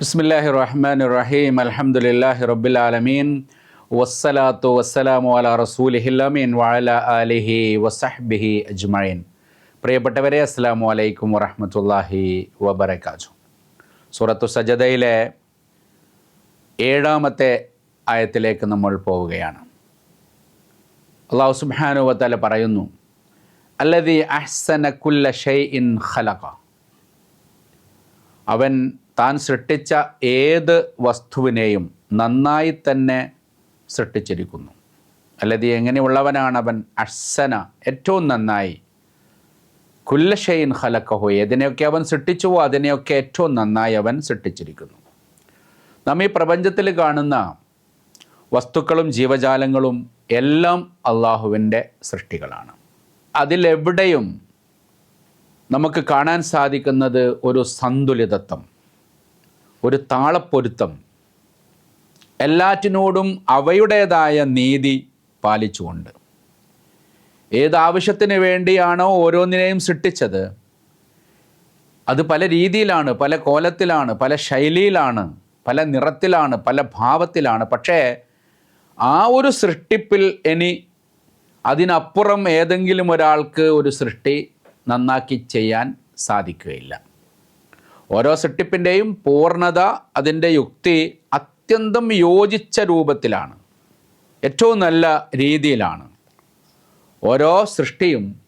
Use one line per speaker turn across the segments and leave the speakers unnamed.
ബിസ്മില്ലാഹി റഹ്മാൻ റഹീം അലഹമുല്ലാഹി റബ്ബിൽ ആലമീൻ വസ്സലാത്തു വസ്സലാമു അല റസൂലിഹില്ലമീൻ വാല അലിഹി വസഹ്ബിഹി അജ്മഈൻ പ്രിയപ്പെട്ടവരെ അസ്സലാമു അലൈക്കും വറഹമത്തല്ലാഹി വബറകാതുഹു. സൂറത്തു സജദയിലെ ഏഴാമത്തെ ആയത്തിലേക്ക് നമ്മൾ പോവുകയാണ്. അള്ളാഹു സുബ്ഹാനഹു വതആല പറയുന്നു അല്ലതി അഹ്സന കുല്ല ഇൻ ഖലഖ. അവൻ താൻ സൃഷ്ടിച്ച ഏത് വസ്തുവിനെയും നന്നായി തന്നെ സൃഷ്ടിച്ചിരിക്കുന്നു. അല്ലത് എങ്ങനെയുള്ളവനാണവൻ? അഷ്സന ഏറ്റവും നന്നായി. കുല്ലഷയിൻ ഹലക്കഹോ ഏതിനെയൊക്കെ അവൻ സൃഷ്ടിച്ചുവോ അതിനെയൊക്കെ ഏറ്റവും നന്നായി അവൻ സൃഷ്ടിച്ചിരിക്കുന്നു. നാം ഈ പ്രപഞ്ചത്തിൽ കാണുന്ന വസ്തുക്കളും ജീവജാലങ്ങളും എല്ലാം അള്ളാഹുവിന്റെ സൃഷ്ടികളാണ്. അതിലെവിടെയും നമുക്ക് കാണാൻ സാധിക്കുന്നത് ഒരു സന്തുലിതത്വം. ഒരു താളപ്പൊരുത്തം. എല്ലാറ്റിനോടും അവയുടേതായ നീതി പാലിച്ചുകൊണ്ട്. ഏത് ആവശ്യത്തിന് വേണ്ടിയാണോ ഓരോന്നിനെയും സൃഷ്ടിച്ചത് അത് പല രീതിയിലാണ് പല കോലത്തിലാണ് പല ശൈലിയിലാണ് പല നിറത്തിലാണ് പല ഭാവത്തിലാണ്. പക്ഷേ ആ ഒരു സൃഷ്ടിപ്പിൽ ഇനി അതിനപ്പുറം ഏതെങ്കിലും ഒരാൾക്ക് ഒരു സൃഷ്ടി നന്നാക്കി ചെയ്യാൻ സാധിക്കുകയില്ല. ഓരോ സൃഷ്ടിപ്പിന്റെയും പൂർണത അതിന്റെ യുക്തി അത്യന്തം യോജിച്ച രൂപത്തിലാണ്. ഏറ്റവും നല്ല രീതിയിലാണ്. ഓരോ സൃഷ്ടിയും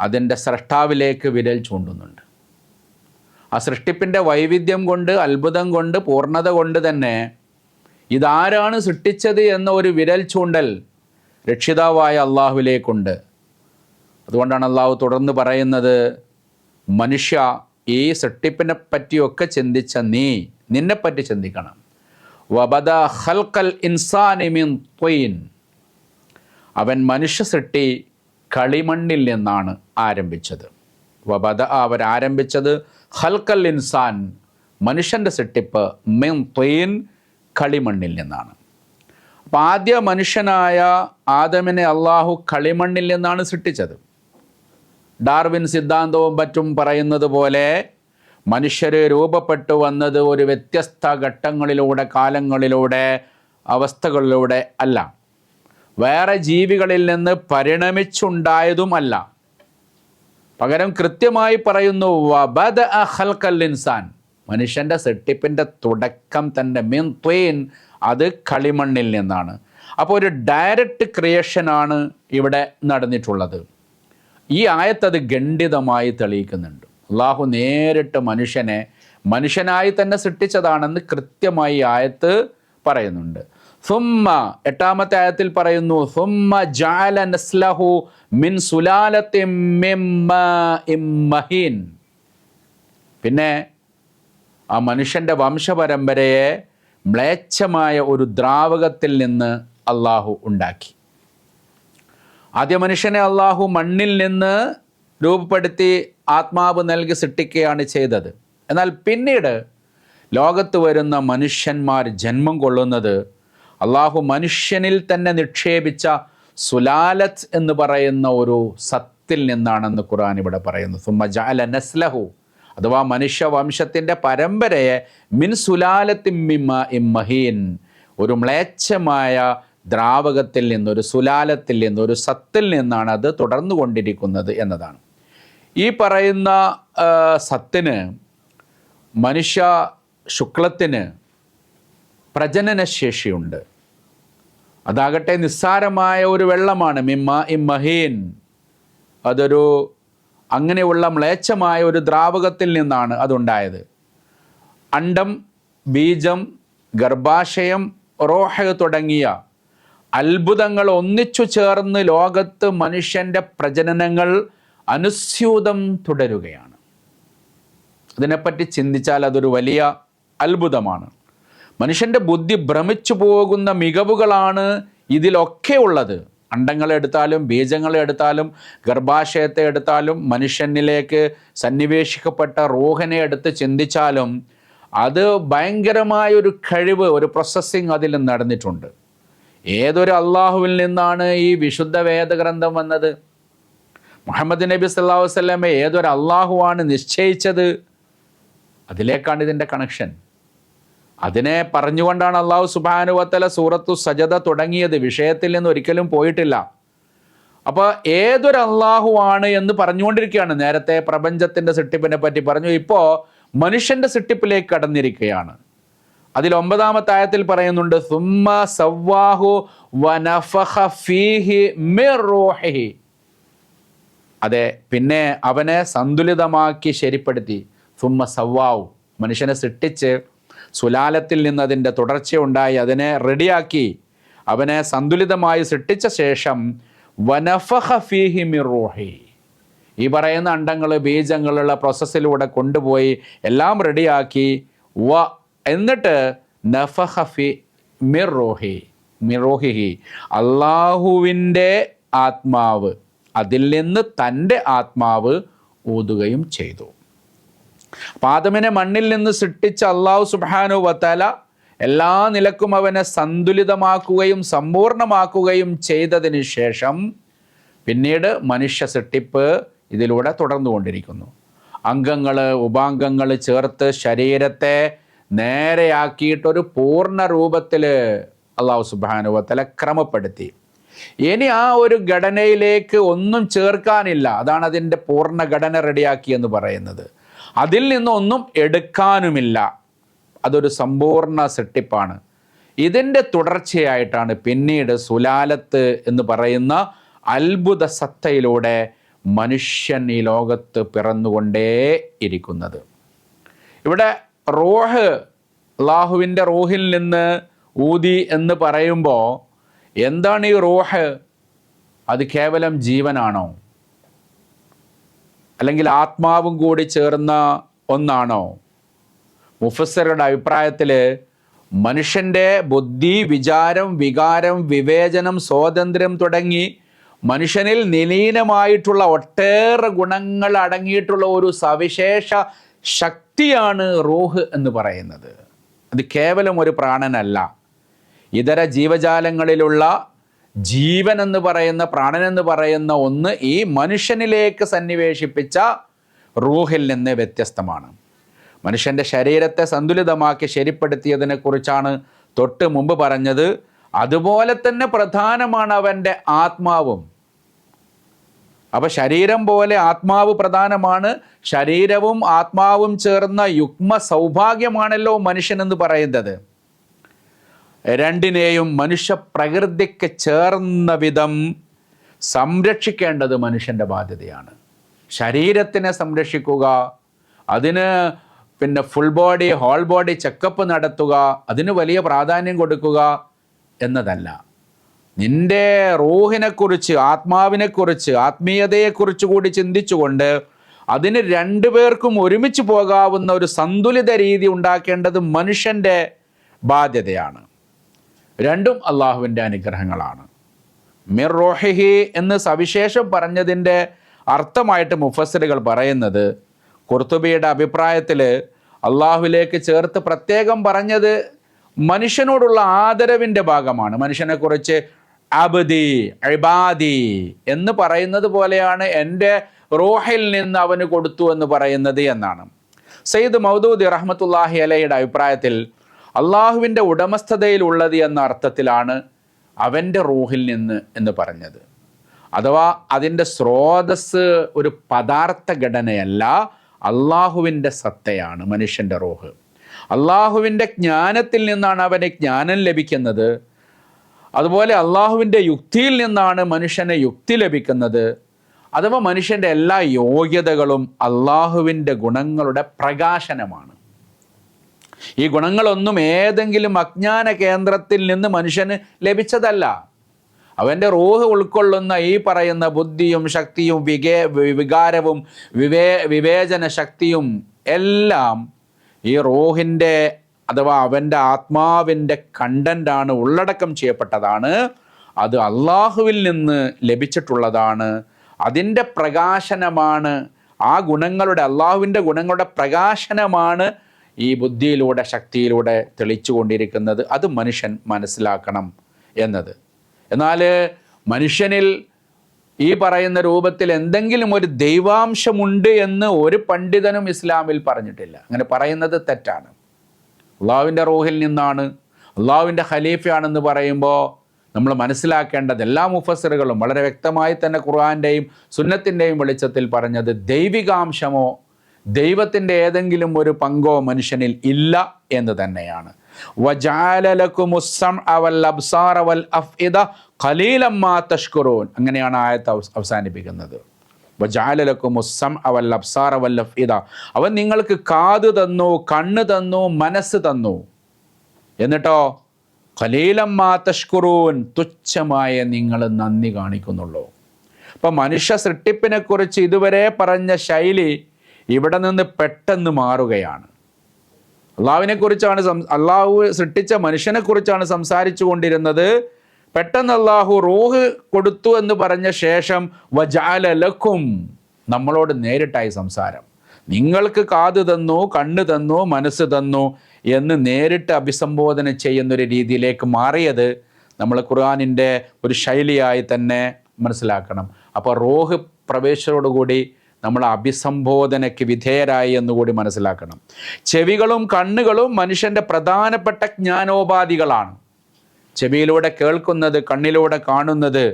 അതിന്റെ സൃഷ്ടാവിലേക്ക് വിരൽ ചൂണ്ടുന്നുണ്ട്. ആ സൃഷ്ടിപ്പിന്റെ വൈവിധ്യം കൊണ്ട് അത്ഭുതം കൊണ്ട് പൂർണത കൊണ്ട് തന്നെ ഇതാരാണ് സൃഷ്ടിച്ചത് എന്ന ഒരു വിരൽ ചൂണ്ടൽ രക്ഷിതാവായ അള്ളാഹുവിലേക്കുണ്ട്. അതുകൊണ്ടാണ് അള്ളാഹു തുടർന്ന് പറയുന്നത് മനുഷ്യ ഈ സൃഷ്ടിപ്പിനെ പറ്റിയൊക്കെ ചിന്തിച്ച നീ നിന്നെപ്പറ്റി ചിന്തിക്കണം. വബദ ഹൽക്കൽ ഇൻസാനിമിൻ ത്വയിൻ അവൻ മനുഷ്യ സൃഷ്ടി കളിമണ്ണിൽ നിന്നാണ് ആരംഭിച്ചത്. വബദ അവർ ആരംഭിച്ചത് ഹൽക്കൽ ഇൻസാൻ മനുഷ്യന്റെ സൃഷ്ടിപ്പ് മിൻ ത്വയിൻ കളിമണ്ണിൽ നിന്നാണ്. അപ്പം ആദ്യ മനുഷ്യനായ ആദമിനെ അള്ളാഹു കളിമണ്ണിൽ നിന്നാണ് സൃഷ്ടിച്ചത്. ഡാർവിൻ സിദ്ധാന്തവും മറ്റും പറയുന്നത് പോലെ മനുഷ്യർ രൂപപ്പെട്ടു വന്നത് ഒരു വ്യത്യസ്ത ഘട്ടങ്ങളിലൂടെ കാലങ്ങളിലൂടെ അവസ്ഥകളിലൂടെ അല്ല. വേറെ ജീവികളിൽ നിന്ന് പരിണമിച്ചുണ്ടായതും അല്ല. പകരം കൃത്യമായി പറയുന്നു വബദ അഹൽക്കൽ ഇൻസാൻ. മനുഷ്യന്റെ സെട്ടിപ്പിന്റെ തുടക്കം തന്നെ മീൻ ത്വീൻ അത് കളിമണ്ണിൽ നിന്നാണ്. അപ്പോൾ ഒരു ഡയറക്റ്റ് ക്രിയേഷനാണ് ഇവിടെ നടന്നിട്ടുള്ളത്. ഈ ആയത്തത് ഗണ്ഡിതമായി തെളിയിക്കുന്നുണ്ട്. അള്ളാഹു നേരിട്ട് മനുഷ്യനെ മനുഷ്യനായി തന്നെ സൃഷ്ടിച്ചതാണെന്ന് കൃത്യമായി ആയത്ത് പറയുന്നുണ്ട്. സുമ്മ എട്ടാമത്തെ ആയത്തിൽ പറയുന്നു സുമ്മ ജാല നസ്ലഹു മിൻ സുലാലത്തിൻ പിന്നെ ആ മനുഷ്യന്റെ വംശപരമ്പരയെ മ്ലേച്ഛമായ ഒരു ദ്രാവകത്തിൽ നിന്ന് അള്ളാഹു ഉണ്ടാക്കി. ആദ്യ മനുഷ്യനെ അള്ളാഹു മണ്ണിൽ നിന്ന് രൂപപ്പെടുത്തി ആത്മാവ് നൽകി സൃഷ്ടിക്കുകയാണ് ചെയ്തത്. എന്നാൽ പിന്നീട് ലോകത്ത് വരുന്ന മനുഷ്യന്മാർ ജന്മം കൊള്ളുന്നത് അള്ളാഹു മനുഷ്യനിൽ തന്നെ നിക്ഷേപിച്ച സുലാലത്ത് എന്ന് പറയുന്ന ഒരു സത്തിൽ നിന്നാണെന്ന് ഖുർആൻ ഇവിടെ പറയുന്നു. സുമ്മ ജാല നസ്ലഹു. അഥവാ മനുഷ്യവംശത്തിന്റെ പരമ്പരയെ മിൻ സുലാലത്തിൻ ഒരു മ്ലേച്ഛമായ ദ്രാവകത്തിൽ നിന്നൊരു സുലാലത്തിൽ നിന്നൊരു സത്തിൽ നിന്നാണ് അത് തുടർന്നു കൊണ്ടിരിക്കുന്നത് എന്നതാണ്. ഈ പറയുന്ന സത്തിന് മനുഷ്യ ശുക്ലത്തിന് പ്രജനനശേഷിയുണ്ട്. അതാകട്ടെ നിസ്സാരമായ ഒരു വെള്ളമാണ്. മിമ്മ ഇമ്മഹീൻ അതൊരു അങ്ങനെയുള്ള മ്ലേച്ഛമായ ഒരു ദ്രാവകത്തിൽ നിന്നാണ് അതുണ്ടായത്. അണ്ടം ബീജം ഗർഭാശയം റോഹ തുടങ്ങിയ അത്ഭുതങ്ങൾ ഒന്നിച്ചു ചേർന്ന് ലോകത്ത് മനുഷ്യന്റെ പ്രജനനങ്ങൾ അനുസ്യൂതം തുടരുകയാണ്. അതിനെപ്പറ്റി ചിന്തിച്ചാൽ അതൊരു വലിയ അത്ഭുതമാണ്. മനുഷ്യന്റെ ബുദ്ധി ഭ്രമിച്ചു പോകുന്ന മികവുകളാണ് ഇതിലൊക്കെ ഉള്ളത്. അണ്ടങ്ങളെടുത്താലും ബീജങ്ങളെടുത്താലും ഗർഭാശയത്തെ എടുത്താലും മനുഷ്യനിലേക്ക് സന്നിവേശിക്കപ്പെട്ട റോഹനെ എടുത്ത് ചിന്തിച്ചാലും അത് ഭയങ്കരമായ ഒരു കഴിവ് ഒരു പ്രോസസ്സിങ് അതിൽ നടന്നിട്ടുണ്ട്. ഏതൊരു അള്ളാഹുവിൽ നിന്നാണ് ഈ വിശുദ്ധ വേദഗ്രന്ഥം വന്നത്? മുഹമ്മദ് നബി സല്ലാഹു വസ്ലമെ ഏതൊരു അള്ളാഹുവാണ് നിശ്ചയിച്ചത്? അതിലേക്കാണ് ഇതിന്റെ കണക്ഷൻ അതിനെ പറഞ്ഞുകൊണ്ടാണ് അള്ളാഹു സുബാനുവത്തല സൂറത്തു സജത തുടങ്ങിയത്. വിഷയത്തിൽ നിന്ന് ഒരിക്കലും പോയിട്ടില്ല. അപ്പോൾ ഏതൊരു അള്ളാഹു ആണ് എന്ന് പറഞ്ഞുകൊണ്ടിരിക്കുകയാണ്. നേരത്തെ പ്രപഞ്ചത്തിന്റെ സിട്ടിപ്പിനെ പറ്റി പറഞ്ഞു. ഇപ്പോൾ മനുഷ്യന്റെ സിട്ടിപ്പിലേക്ക് കടന്നിരിക്കുകയാണ്. അതിൽ ഒമ്പതാമത്തെ ആയത്തിൽ പറയുന്നുണ്ട് സുമ്മ സവ്വാഹു അതെ പിന്നെ അവനെ സന്തുലിതമാക്കി ശരിപ്പെടുത്തി സുമ്മ സവ്വാവു മനുഷ്യനെ സൃഷ്ടിച്ച് സുലാലത്തിൽ നിന്ന് അതിന്റെ തുടർച്ചയുണ്ടായി അതിനെ റെഡിയാക്കി അവനെ സന്തുലിതമായി സൃഷ്ടിച്ച ശേഷം വനഫഹ ഫീഹി മിർ റൂഹി. ഈ പറയുന്ന അണ്ടങ്ങൾ ബീജങ്ങളുള്ള പ്രോസസ്സിലൂടെ കൊണ്ടുപോയി എല്ലാം റെഡിയാക്കി വ എന്നിട്ട് അള്ളാഹുവിന്റെ ആത്മാവ് അതിൽ നിന്ന് തന്റെ ആത്മാവ് ഊതുകയും ചെയ്തു. പാദമിനെ മണ്ണിൽ നിന്ന് സൃഷ്ടിച്ച അള്ളാഹു സുബാനു വത്താല എല്ലാ നിലക്കും അവനെ സന്തുലിതമാക്കുകയും സമ്പൂർണമാക്കുകയും ചെയ്തതിന് ശേഷം പിന്നീട് മനുഷ്യ സൃഷ്ടിപ്പ് ഇതിലൂടെ തുടർന്നുകൊണ്ടിരിക്കുന്നു. അംഗങ്ങൾ ഉപാംഗങ്ങൾ ചേർത്ത് ശരീരത്തെ നേരെയാക്കിയിട്ടൊരു പൂർണ രൂപത്തിൽ അള്ളാഹു സുബാനുവത്തല ക്രമപ്പെടുത്തി. ഇനി ആ ഒരു ഘടനയിലേക്ക് ഒന്നും ചേർക്കാനില്ല. അതാണ് അതിന്റെ പൂർണ ഘടന റെഡിയാക്കി എന്ന് പറയുന്നത്. അതിൽ നിന്നൊന്നും എടുക്കാനുമില്ല. അതൊരു സമ്പൂർണ സെട്ടിപ്പാണ്. ഇതിന്റെ തുടർച്ചയായിട്ടാണ് പിന്നീട് സുലാലത്ത് എന്ന് പറയുന്ന അത്ഭുത സത്തയിലൂടെ മനുഷ്യൻ ഈ ലോകത്ത് പിറന്നുകൊണ്ടേ ഇരിക്കുന്നത്. ഇവിടെ റോഹ് അള്ളാഹുവിന്റെ റോഹിൽ നിന്ന് ഊതി എന്ന് പറയുമ്പോൾ എന്താണ് ഈ റോഹ്? അത് കേവലം ജീവനാണോ? അല്ലെങ്കിൽ ആത്മാവും കൂടി ചേർന്ന ഒന്നാണോ? മുഫസറുടെ അഭിപ്രായത്തിൽ മനുഷ്യന്റെ ബുദ്ധി വിചാരം വികാരം വിവേചനം സ്വാതന്ത്ര്യം തുടങ്ങി മനുഷ്യനിൽ നിലീനമായിട്ടുള്ള ഒട്ടേറെ ഗുണങ്ങൾ അടങ്ങിയിട്ടുള്ള ഒരു സവിശേഷ ശക്തിയാണ് റൂഹ് എന്ന് പറയുന്നത്. അത് കേവലം ഒരു പ്രാണനല്ല. ഇതര ജീവജാലങ്ങളിലുള്ള ജീവൻ എന്ന് പറയുന്ന പ്രാണൻ എന്ന് പറയുന്ന ഒന്ന് ഈ മനുഷ്യനിലേക്ക് സന്നിവേശിപ്പിച്ച റൂഹിൽ നിന്ന് വ്യത്യസ്തമാണ്. മനുഷ്യന്റെ ശരീരത്തെ സന്തുലിതമാക്കി ശരിപ്പെടുത്തിയതിനെ കുറിച്ചാണ് തൊട്ട് മുമ്പ് പറഞ്ഞത്. അതുപോലെ തന്നെ പ്രധാനമാണ് അവന്റെ ആത്മാവും. അപ്പൊ ശരീരം പോലെ ആത്മാവ് പ്രധാനമാണ്. ശരീരവും ആത്മാവും ചേർന്ന യുഗ്മ സൗഭാഗ്യമാണല്ലോ മനുഷ്യൻ എന്ന് പറയുന്നത്. രണ്ടിനെയും മനുഷ്യ പ്രകൃതിക്ക് ചേർന്ന വിധം സംരക്ഷിക്കേണ്ടത് മനുഷ്യന്റെ ബാധ്യതയാണ്. ശരീരത്തിനെ സംരക്ഷിക്കുക അതിന് പിന്നെ full body whole body checkup നടത്തുക അതിന് വലിയ പ്രാധാന്യം കൊടുക്കുക എന്നതല്ല. നിന്റെ റൂഹിനെക്കുറിച്ച് ആത്മാവിനെക്കുറിച്ച് ആത്മീയതയെക്കുറിച്ച് കൂടി ചിന്തിച്ചുകൊണ്ട് അതിന് രണ്ടുപേർക്കും ഒരുമിച്ച് പോകാവുന്ന ഒരു സന്തുലിത രീതി ഉണ്ടാക്കേണ്ടത് മനുഷ്യന്റെ ബാധ്യതയാണ്. രണ്ടും അള്ളാഹുവിന്റെ അനുഗ്രഹങ്ങളാണ്. മിർ റോഹിഹി എന്ന് സവിശേഷം പറഞ്ഞതിന്റെ അർത്ഥമായിട്ട് മുഫസ്സിറുകൾ പറയുന്നത് കുർത്തുബിയുടെ അഭിപ്രായത്തിൽ അള്ളാഹുവിലേക്ക് ചേർത്ത് പ്രത്യേകം പറഞ്ഞത് മനുഷ്യനോടുള്ള ആദരവിന്റെ ഭാഗമാണ്. മനുഷ്യനെക്കുറിച്ച് അബദി അഴിബാദി എന്ന് പറയുന്നത് പോലെയാണ് എന്റെ റോഹിൽ നിന്ന് അവന് കൊടുത്തു എന്ന് പറയുന്നത് എന്നാണ്. സയ്യിദ് മൗദൂദി റഹ്മത്തുല്ലാഹി അലയുടെ അഭിപ്രായത്തിൽ അള്ളാഹുവിന്റെ ഉടമസ്ഥതയിലുള്ളത് എന്ന അർത്ഥത്തിലാണ് അവന്റെ റൂഹിൽ നിന്ന് എന്ന് പറഞ്ഞത്. അഥവാ അതിന്റെ സ്രോതസ് ഒരു പദാർത്ഥ ഘടനയല്ല അള്ളാഹുവിന്റെ സത്തയാണ് മനുഷ്യന്റെ റൂഹ്. അള്ളാഹുവിന്റെ ജ്ഞാനത്തിൽ നിന്നാണ് അവന് ജ്ഞാനം ലഭിക്കുന്നത്. അതുപോലെ അള്ളാഹുവിന്റെ യുക്തിയിൽ നിന്നാണ് മനുഷ്യന് യുക്തി ലഭിക്കുന്നത്. അഥവാ മനുഷ്യന്റെ എല്ലാ യോഗ്യതകളും അള്ളാഹുവിന്റെ ഗുണങ്ങളുടെ പ്രകാശനമാണ്. ഈ ഗുണങ്ങളൊന്നും ഏതെങ്കിലും അജ്ഞാന കേന്ദ്രത്തിൽ നിന്ന് മനുഷ്യന് ലഭിച്ചതല്ല. അവന്റെ റൂഹ് ഉൾക്കൊള്ളുന്ന ഈ പറയുന്ന ബുദ്ധിയും ശക്തിയും വികേ വികാരവും വിവേ വിവേചന ശക്തിയും എല്ലാം ഈ റൂഹിന്റെ അഥവാ അവന്റെ ആത്മാവിന്റെ കണ്ടന്റാണ് ഉള്ളടക്കം ചെയ്യപ്പെട്ടതാണ് അത് അള്ളാഹുവിൽ നിന്ന് ലഭിച്ചിട്ടുള്ളതാണ്. അതിന്റെ പ്രകാശനമാണ് ആ ഗുണങ്ങളുടെ അള്ളാഹുവിന്റെ ഗുണങ്ങളുടെ പ്രകാശനമാണ് ഈ ബുദ്ധിയിലൂടെ ശക്തിയിലൂടെ തെളിച്ചു കൊണ്ടിരിക്കുന്നത് അത് മനുഷ്യൻ മനസ്സിലാക്കണം എന്നത്. എന്നാൽ മനുഷ്യനിൽ ഈ പറയുന്ന രൂപത്തിൽ എന്തെങ്കിലും ഒരു ദൈവാംശമുണ്ട് എന്ന് ഒരു പണ്ഡിതനും ഇസ്ലാമിൽ പറഞ്ഞിട്ടില്ല. അങ്ങനെ പറയുന്നത് തെറ്റാണ്. അള്ളാഹുവിന്റെ റൂഹിൽ നിന്നാണ്. അള്ളാഹുവിന്റെ ഖലീഫയാണെന്ന് പറയുമ്പോൾ നമ്മൾ മനസ്സിലാക്കേണ്ടത് എല്ലാ മുഫസറുകളും വളരെ വ്യക്തമായി തന്നെ ഖുർആന്റെയും സുന്നത്തിന്റെയും വെളിച്ചത്തിൽ പറഞ്ഞത് ദൈവികാംശമോ ദൈവത്തിന്റെ ഏതെങ്കിലും ഒരു പങ്കോ മനുഷ്യനിൽ ഇല്ല എന്ന് തന്നെയാണ്. അങ്ങനെയാണ് ആയത്ത് അവസാനിപ്പിക്കുന്നത്. അവൻ നിങ്ങൾക്ക് കാത് തന്നു കണ്ണ് തന്നു മനസ്സ് തന്നു. എന്നിട്ടോ? കലീലം മാതഷ്കുറൂൻ തുച്ഛമായ നിങ്ങൾ നന്ദി കാണിക്കുന്നുള്ളൂ. അപ്പം മനുഷ്യ സൃഷ്ടിപ്പിനെക്കുറിച്ച് ഇതുവരെ പറഞ്ഞ ശൈലി ഇവിടെ നിന്ന് പെട്ടെന്ന് മാറുകയാണ്. അള്ളാഹുവിനെ കുറിച്ചാണ് അള്ളാഹു സൃഷ്ടിച്ച മനുഷ്യനെക്കുറിച്ചാണ് സംസാരിച്ചു കൊണ്ടിരുന്നത്. പെട്ടെന്ന് അള്ളാഹു റൂഹ് കൊടുത്തു എന്ന് പറഞ്ഞ ശേഷം വജാലലക്കും നമ്മളോട് നേരിട്ടായി സംസാരം. നിങ്ങൾക്ക് കാത് തന്നു കണ്ണ് തന്നു മനസ്സ് തന്നു എന്ന് നേരിട്ട് അഭിസംബോധന ചെയ്യുന്നൊരു രീതിയിലേക്ക് മാറിയത് നമ്മൾ ഖുർആാനിന്റെ ഒരു ശൈലിയായി തന്നെ മനസ്സിലാക്കണം. അപ്പോൾ റോഹ് പ്രവേശത്തോടുകൂടി നമ്മൾ അഭിസംബോധനയ്ക്ക് വിധേയരായി എന്നുകൂടി മനസ്സിലാക്കണം. ചെവികളും കണ്ണുകളും മനുഷ്യന്റെ പ്രധാനപ്പെട്ട ജ്ഞാനോപാധികളാണ്. ചെവിയിലൂടെ കേൾക്കുന്നത് കണ്ണിലൂടെ കാണുന്നത്.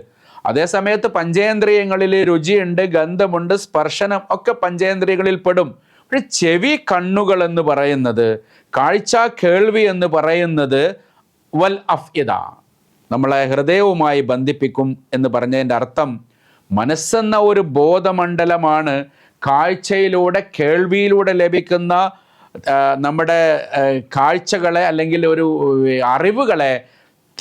അതേസമയത്ത് പഞ്ചേന്ദ്രിയങ്ങളിൽ രുചിയുണ്ട് ഗന്ധമുണ്ട് സ്പർശനം ഒക്കെ പഞ്ചേന്ദ്രിയങ്ങളിൽ പെടും. പക്ഷെ ചെവി കണ്ണുകൾ എന്ന് പറയുന്നത് കാഴ്ച കേൾവി എന്ന് പറയുന്നത് വൽ അഫ്യത നമ്മളെ ഹൃദയവുമായി ബന്ധിപ്പിക്കും എന്ന് പറഞ്ഞതിന്റെ അർത്ഥം മനസ്സെന്ന ഒരു ബോധമണ്ഡലമാണ് കാഴ്ചയിലൂടെ കേൾവിയിലൂടെ ലഭിക്കുന്ന നമ്മുടെ കാഴ്ചകളെ അല്ലെങ്കിൽ ഒരു അറിവുകളെ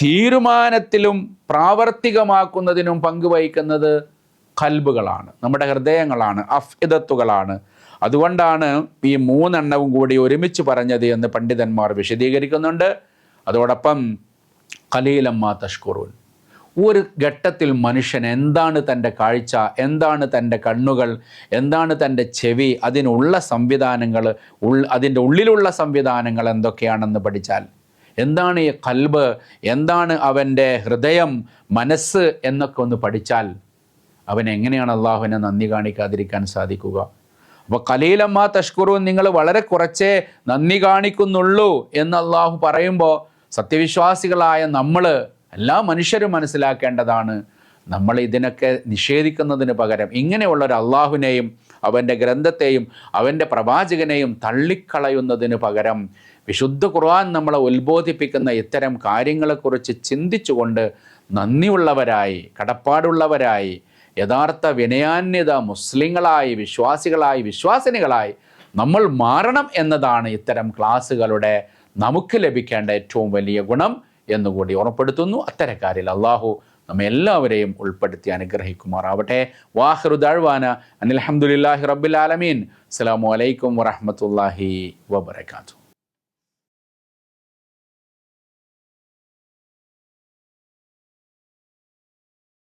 തീരുമാനത്തിലും പ്രാവർത്തികമാക്കുന്നതിനും പങ്കുവഹിക്കുന്നത് കൽബുകളാണ്. നമ്മുടെ ഹൃദയങ്ങളാണ് അഫ്ഇദത്തുകളാണ്. അതുകൊണ്ടാണ് ഈ മൂന്നെണ്ണവും കൂടി ഒരുമിച്ച് പറഞ്ഞത് എന്ന് പണ്ഡിതന്മാർ വിശദീകരിക്കുന്നുണ്ട്. അതോടൊപ്പം കലീലമ്മ തഷ്കുറൂൻ. ഒരു ഘട്ടത്തിൽ മനുഷ്യൻ എന്താണ് തന്റെ കാഴ്ച എന്താണ് തന്റെ കണ്ണുകൾ എന്താണ് തന്റെ ചെവി അതിനുള്ള സംവിധാനങ്ങൾ ഉൾ അതിന്റെ ഉള്ളിലുള്ള സംവിധാനങ്ങൾ എന്തൊക്കെയാണെന്ന് പഠിച്ചാൽ എന്താണ് ഈ കൽബ്? എന്താണ് അവന്റെ ഹൃദയം മനസ്സ് എന്നൊക്കെ ഒന്ന് പഠിച്ചാൽ അവൻ എങ്ങനെയാണ് അള്ളാഹുവിനെ നന്ദി കാണിക്കാതിരിക്കാൻ സാധിക്കുക? അപ്പോൾ കലീലമ്മ തഷ്കുറു നിങ്ങൾ വളരെ കുറച്ചേ നന്ദി കാണിക്കുന്നുള്ളൂ എന്ന് അള്ളാഹു പറയുമ്പോൾ സത്യവിശ്വാസികളായ നമ്മൾ എല്ലാ മനുഷ്യരും മനസ്സിലാക്കേണ്ടതാണ്. നമ്മൾ ഇതിനൊക്കെ നിഷേധിക്കുന്നതിന് പകരം ഇങ്ങനെയുള്ള ഒരു അള്ളാഹുവിനെയും അവന്റെ ഗ്രന്ഥത്തെയും അവന്റെ പ്രവാചകനെയും തള്ളിക്കളയുന്നതിന് പകരം വിശുദ്ധ ഖുർആൻ നമ്മളെ ഉത്ബോധിപ്പിക്കുന്ന ഇത്തരം കാര്യങ്ങളെക്കുറിച്ച് ചിന്തിച്ചുകൊണ്ട് നന്ദിയുള്ളവരായി കടപ്പാടുള്ളവരായി യഥാർത്ഥ വിനയാന്യത മുസ്ലിങ്ങളായി വിശ്വാസികളായി വിശ്വാസിനികളായി നമ്മൾ മാറണം എന്നതാണ് ഇത്തരം ക്ലാസ്സുകളുടെ നമുക്ക് ലഭിക്കേണ്ട ഏറ്റവും വലിയ ഗുണം എന്നുകൂടി ഓർമ്മപ്പെടുത്തുന്നു അത്തരക്കാരിൽ അള്ളാഹു നമ്മെ എല്ലാവരെയും ഉൾപ്പെടുത്തി അനുഗ്രഹിക്കുമാറാവട്ടെ. വാഹൃദാഴ്വാന അനിൽഹമുല്ലാഹി റബ്ബുൽ ആലമീൻ. അസ്സാം വലൈക്കും വറഹമത്തല്ലാഹി